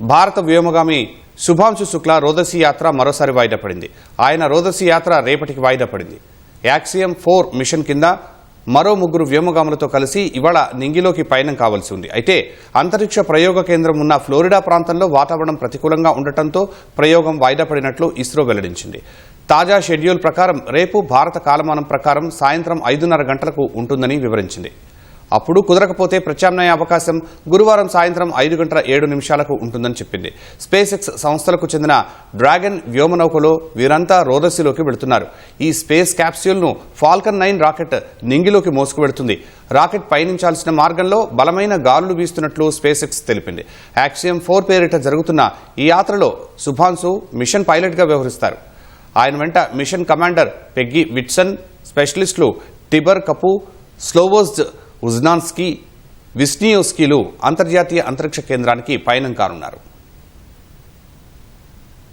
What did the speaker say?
భారత వ్యోమగామి శుభాంశు శుక్లా రోదసి యాత్ర మరోసారి వాయిదా పడింది. ఆయన రోదసి యాత్ర రేపటికి వాయిదా పడింది. యాక్సియం ఫోర్ మిషన్ కింద మరో ముగ్గురు వ్యోమగాములతో కలిసి ఇవాళ నింగిలోకి పయనం కావాల్సి ఉంది. అయితే అంతరిక్ష ప్రయోగ కేంద్రం ఉన్న ఫ్లోరిడా ప్రాంతంలో వాతావరణం ప్రతికూలంగా ఉండటంతో ప్రయోగం వాయిదా పడినట్లు ఇస్రో వెల్లడించింది. తాజా షెడ్యూల్ ప్రకారం రేపు భారత కాలమానం ప్రకారం సాయంత్రం ఐదున్నర గంటలకు ఉంటుందని వివరించింది. అప్పుడు కుదరకపోతే ప్రత్యామ్నాయ అవకాశం గురువారం సాయంత్రం ఐదు గంటల ఏడు నిమిషాలకు ఉంటుందని చెప్పింది. స్పేస్ ఎక్స్ సంస్థలకు చెందిన డ్రాగన్ వ్యోమనౌకలో వీరంతా రోదస్సిలోకి వెళుతున్నారు. ఈ స్పేస్ క్యాప్స్యూల్ను ఫాల్కన్ నైన్ రాకెట్ నింగిలోకి మోసుకువెడుతుంది రాకెట్ పయనించాల్సిన మార్గంలో బలమైన గాలులు వీస్తున్నట్లు స్పేస్ ఎక్స్ తెలిపింది. యాక్సియం ఫోర్ పేరిట జరుగుతున్న ఈ యాత్రలో సుభాన్సు మిషన్ పైలట్గా వ్యవహరిస్తారు. ఆయన వెంట మిషన్ కమాండర్ పెగ్గి విట్సన్ స్పెషలిస్టులు టిబర్ కపూ స్లోవోజ్ ఉజ్నాన్స్కీ విస్నియోస్కీలు అంతర్జాతీయ అంతరిక్ష కేంద్రానికి పయనం కానున్నారు.